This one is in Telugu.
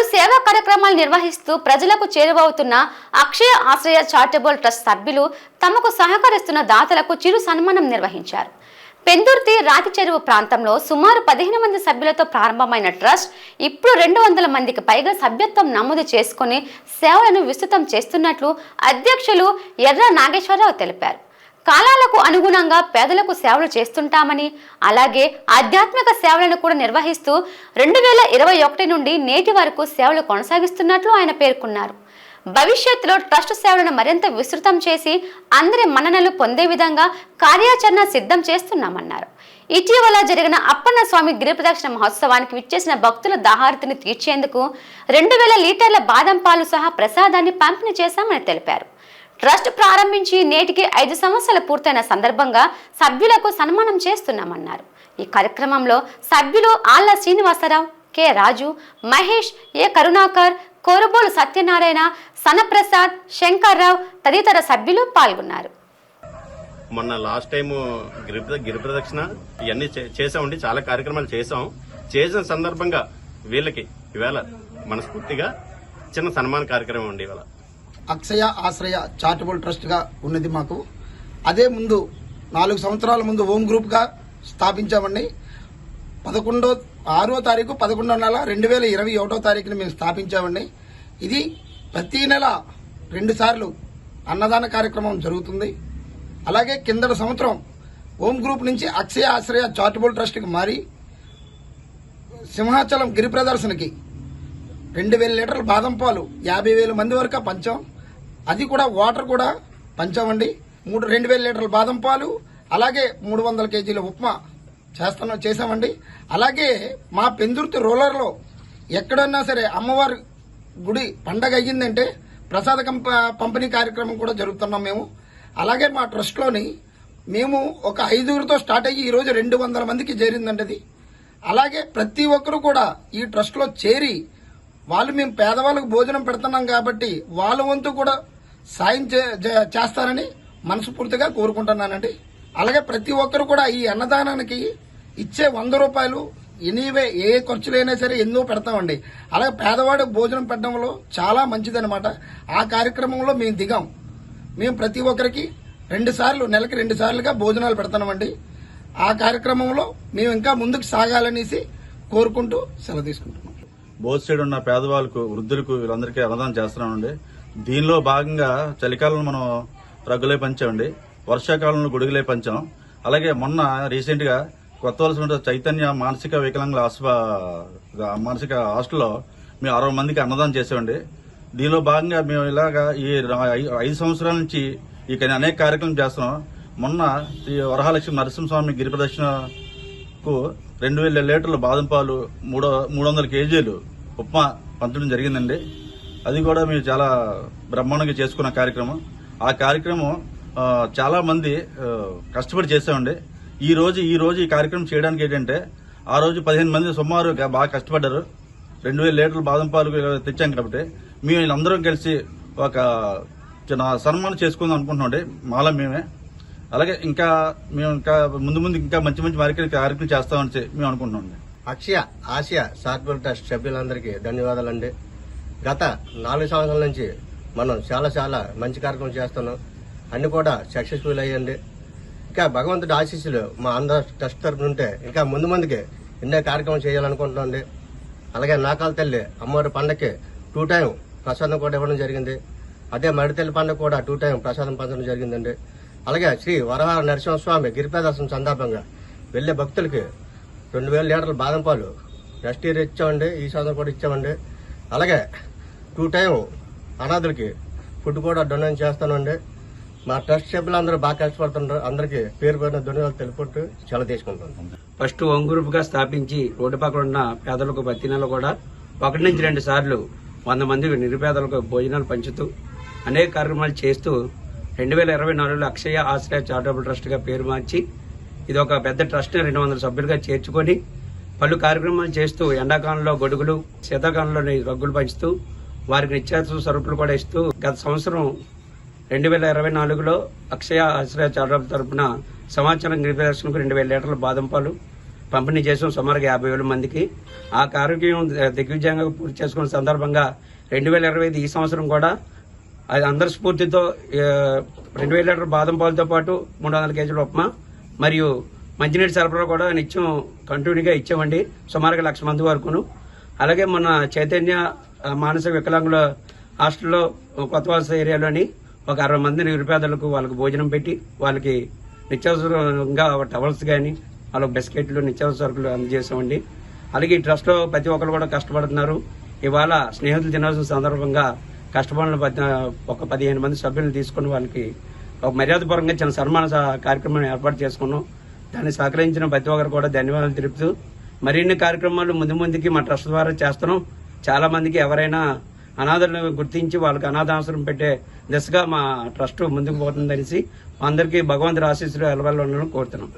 పలు సేవా కార్యక్రమాలు నిర్వహిస్తూ ప్రజలకు చేరువవుతున్న అక్షయ ఆశ్రయ చారిటబుల్ ట్రస్ట్ సభ్యులు తమకు సహకరిస్తున్న దాతలకు చిరు సన్మానం నిర్వహించారు. పెందుర్తి రాతి చెరువు ప్రాంతంలో సుమారు పదిహేను మంది సభ్యులతో ప్రారంభమైన ట్రస్ట్ ఇప్పుడు రెండు వందల మందికి పైగా సభ్యత్వం నమోదు చేసుకుని సేవలను విస్తృతం చేస్తున్నట్లు అధ్యక్షులు ఎర్ర నాగేశ్వరరావు తెలిపారు. కాలాలకు అనుగుణంగా పేదలకు సేవలు చేస్తుంటామని అలాగే ఆధ్యాత్మిక సేవలను కూడా నిర్వహిస్తూ రెండు వేల ఇరవై ఒకటి నుండి నేటి వరకు సేవలు కొనసాగిస్తున్నట్లు ఆయన పేర్కొన్నారు. భవిష్యత్తులో ట్రస్ట్ సేవలను మరింత విస్తృతం చేసి అందరి మన్ననలు పొందే విధంగా కార్యాచరణ సిద్ధం చేస్తున్నామన్నారు. ఇటీవల జరిగిన అప్పన్న స్వామి గిరిప్రదక్షిణ మహోత్సవానికి విచ్చేసిన భక్తుల దాహారతిని తీర్చేందుకు రెండు వేల లీటర్ల బాదం పాలు సహా ప్రసాదాన్ని పంపిణీ చేశామని తెలిపారు. ట్రస్ట్ ప్రారంభించి నేటికి ఐదు సంవత్సరాలు పూర్తయిన సందర్భంగా సభ్యులకు సన్మానం చేస్తున్నామన్నారు. ఈ కార్యక్రమంలో సభ్యులు ఆళ్ళ శ్రీనివాసరావు కె. రాజు మహేష్ ఏ కరుణాకర్ కోరబోలు సత్యనారాయణ సనప్రసాద్ శంకర్రావు తదితర సభ్యులు పాల్గొన్నారు. మొన్న లాస్ట్ టైం గిరి గిరి ప్రదక్షిణ ఇవన్నీ చే- చేసామండి చాలా కార్యక్రమాలు చేసాం చేసిన సందర్భంగా వీళ్ళకి ఇవాళ మనస్ఫూర్తిగా చిన్న సన్మాన కార్యక్రమం అండి ఇవాళ. అక్షయ ఆశ్రయ చారిటబుల్ ట్రస్ట్గా ఉన్నది మాకు. అదే ముందు నాలుగు సంవత్సరాల ముందు హోమ్ గ్రూప్గా స్థాపించామండి. పదకొండో ఆరో తారీఖు పదకొండో నెల రెండు వేల ఇరవై ఒకటో తారీఖున మేము స్థాపించామండి. ఇది ప్రతి నెల రెండుసార్లు అన్నదాన కార్యక్రమం జరుగుతుంది. అలాగే కిందటి సంవత్సరం హోమ్ గ్రూప్ నుంచి అక్షయ ఆశ్రయ చారిటబుల్ ట్రస్ట్కి మారి సింహాచలం గిరి ప్రదర్శనకి రెండు వేల లీటర్ల బాదం పాలు యాభై వేల మంది వరకు పంచాం. అది కూడా వాటర్ కూడా పంచామండి. మూడు రెండు వేల లీటర్ల బాదం పాలు అలాగే మూడు వందల కేజీల ఉప్మా చేస్తాను చేసామండి అలాగే మా పెందుర్తి రూరల్లో ఎక్కడన్నా సరే అమ్మవారి గుడి పండగ అయ్యిందంటే ప్రసాద కంప- పంపిణీ కార్యక్రమం కూడా జరుగుతున్నాం మేము. అలాగే మా ట్రస్ట్లోని మేము ఒక ఐదుగురితో స్టార్ట్ అయ్యి ఈరోజు రెండు వందల మందికి చేరిందండి అది. అలాగే ప్రతి ఒక్కరు కూడా ఈ ట్రస్ట్లో చేరి వాళ్ళు మేము పేదవాళ్ళకు భోజనం పెడుతున్నాం కాబట్టి వాళ్ళ వంతు కూడా సాయం చే- చేస్తారని మనస్ఫూర్తిగా కోరుకుంటున్నానండి. అలాగే ప్రతి ఒక్కరు కూడా ఈ అన్నదానానికి ఇచ్చే వంద రూపాయలు ఎనీవే ఏ ఖర్చులైనా సరే ఎన్నో పెడతామండి. అలాగే పేదవాడు భోజనం పెట్టడంలో చాలా మంచిదనమాట ఆ కార్యక్రమంలో మేము దిగాం. మేము ప్రతి ఒక్కరికి రెండు సార్లు నెలకి రెండు సార్లుగా భోజనాలు పెడతామండి. ఆ కార్యక్రమంలో మేము ఇంకా ముందుకు సాగాలనేసి కోరుకుంటూ సెలవు తీసుకుంటున్నాం. బోత్ సైడ్ ఉన్న పేదవాళ్ళకు వృద్ధులకు వీళ్ళందరికీ అన్నదానం చేస్తున్నామండి. దీనిలో భాగంగా చలికాలంలో మనం రగ్గులే పంచామండి. వర్షాకాలంలో గొడుగులే పంచాం. అలాగే మొన్న రీసెంట్గా కొత్త చైతన్య మానసిక వికలాంగుల ఆస్ప మానసిక హాస్టల్లో మేము అరవై మందికి అన్నదానం చేసామండి. దీనిలో భాగంగా మేము ఇలాగా ఈ ఐ- ఐదు సంవత్సరాల నుంచి ఇక్కడ అనేక కార్యక్రమం చేస్తున్నాం. మొన్న శ్రీ వరహాలక్ష్మి నరసింహస్వామి గిరి ప్రదక్షిణకు రెండు వేల లీటర్ల బాదం పాలు మూడు మూడు వందల కేజీలు ఉప్మా పంచడం జరిగిందండి. అది కూడా మేము చాలా బ్రహ్మాండంగా చేసుకున్న కార్యక్రమం. ఆ కార్యక్రమం చాలా మంది కష్టపడి చేసామండి ఈ రోజు ఈ రోజు ఈ కార్యక్రమం చేయడానికి ఏంటంటే ఆ రోజు పదిహేను మంది సుమారు బాగా కష్టపడ్డారు. రెండు వేల లీటర్లు బాదం పాలు తెచ్చాం కాబట్టి మేము వీళ్ళందరం కలిసి ఒక చిన్న సన్మానం చేసుకుందాం అనుకుంటున్నాం మాలో మేమే. అలాగే ఇంకా మేము ఇంకా ముందు ముందు ఇంకా మంచి మంచి మార్కెట్ కార్యక్రమం చేస్తామని చెప్పి మేము అనుకుంటున్నాం అక్షయ ఆసియా చారిటబుల్ ట్రస్ట్ సభ్యులందరికీ ధన్యవాదాలండి. గత నాలుగు సంవత్సరాల నుంచి మనం చాలా చాలా మంచి కార్యక్రమం చేస్తున్నాం. అన్ని కూడా సక్సెస్ఫుల్ అయ్యండి. ఇంకా భగవంతుడి ఆశీస్సులు మా అందరి ట్రస్ట్ తరఫున ఉంటే ఇంకా ముందు ముందుకి ఎన్నో కార్యక్రమం చేయాలనుకుంటుంది అలాగే నాకాల తల్లి అమ్మవారి పండగకి టూ టైం ప్రసాదం కూడా ఇవ్వడం జరిగింది. అదే మడితల్లి పండుగ కూడా టూ టైం ప్రసాదం పంచడం జరిగిందండి. అలాగే శ్రీ వరహార నరసింహస్వామి గిరిప్రదర్శన సందర్భంగా వెళ్ళే భక్తులకి రెండు వేల లీటర్ల బాదం పాలు నెక్స్ట్ ఇయర్ ఇచ్చామండి. ఈ సంవత్సరం కూడా ఇచ్చామండి. అలాగే టూ టైం అనాథులకి ఫుడ్ కూడా డొనేట్ చేస్తానండి. మా ట్రస్ట్ సభ్యులందరూ బాగా కష్టపడుతుంటారు అందరికీ పేరు పేరున ధన్యవాదాలు తెలుపుకుంటూ చాలా తీసుకుంటాం ఫస్ట్ హోమ్ గ్రూప్గా స్థాపించి రోడ్డు పక్కన ఉన్న పేదలకు ప్రతి నెల కూడా ఒకటి నుంచి రెండు సార్లు వంద మంది నిరుపేదలకు భోజనాలు పంచుతూ అనేక కార్యక్రమాలు చేస్తూ రెండు వేల ఇరవై నాలుగులో అక్షయ ఆశ్రయ చారిటబుల్ ట్రస్ట్గా పేరు మార్చి ఇది ఒక పెద్ద ట్రస్ట్ రెండు వందల సభ్యులుగా చేర్చుకొని పలు కార్యక్రమాలు చేస్తూ ఎండాకాలంలో గొడుగులు శీతాకాలంలో రగ్గులు పంచుతూ వారికి నిత్యావసర సరుకులు కూడా ఇస్తూ గత సంవత్సరం రెండు వేల ఇరవై నాలుగులో అక్షయ ఆశ్రయ చారిటబుల్ తరపున సంవత్సరం గిరిదర్శనకు రెండు వేల లీటర్ల బాదం పాలు పంపిణీ చేసాం సుమారుగా యాభై వేల మందికి. ఆ కార్యక్రమం దిగ్విజయంగా పూర్తి చేసుకున్న సందర్భంగా రెండు వేల ఇరవై ఐదు ఈ సంవత్సరం కూడా అది అందరి స్ఫూర్తితో రెండు వేల లీటర్ బాదం పాలతో పాటు మూడు వందల కేజీల ఉప్మా మరియు మంచినీటి సరఫరా కూడా నిత్యం కంటిన్యూగా ఇచ్చామండి. సుమారుగా లక్ష మంది వరకును. అలాగే మన చైతన్య మానసిక వికలాంగుల హాస్టల్లో కొత్త వలస ఏరియాలోని ఒక అరవై మంది నిరుపేదలకు వాళ్ళకి భోజనం పెట్టి వాళ్ళకి నిత్యావసరంగా టవల్స్ కానీ వాళ్ళకి బిస్కెట్లు నిత్యావసర సరుకులు అందజేసామండి అలాగే ఈ ట్రస్ట్లో ప్రతి ఒక్కరు కూడా కష్టపడుతున్నారు. ఇవాళ స్నేహితుల దినోత్సవం సందర్భంగా కష్టపడిన ఒక పదిహేను మంది సభ్యులను తీసుకుని వాళ్ళకి ఒక మర్యాదపరంగా చిన్న సన్మాన కార్యక్రమం కార్యక్రమాన్ని ఏర్పాటు చేసుకున్నాం. దాన్ని సహకరించిన ప్రతి ఒక్కరు కూడా ధన్యవాదాలు తెలుపుతూ మరిన్ని కార్యక్రమాలు ముందు ముందుకి మా ట్రస్ట్ ద్వారా చేస్తున్నాం. చాలా మందికి ఎవరైనా అనాథలను గుర్తించి వాళ్ళకి అనాథాశ్రమం పెట్టే దిశగా మా ట్రస్ట్ ముందుకు పోతుందనేసి అందరికీ భగవంతుడి ఆశీస్సులు ఎలవెల్ల ఉండాలని కోరుతున్నాం.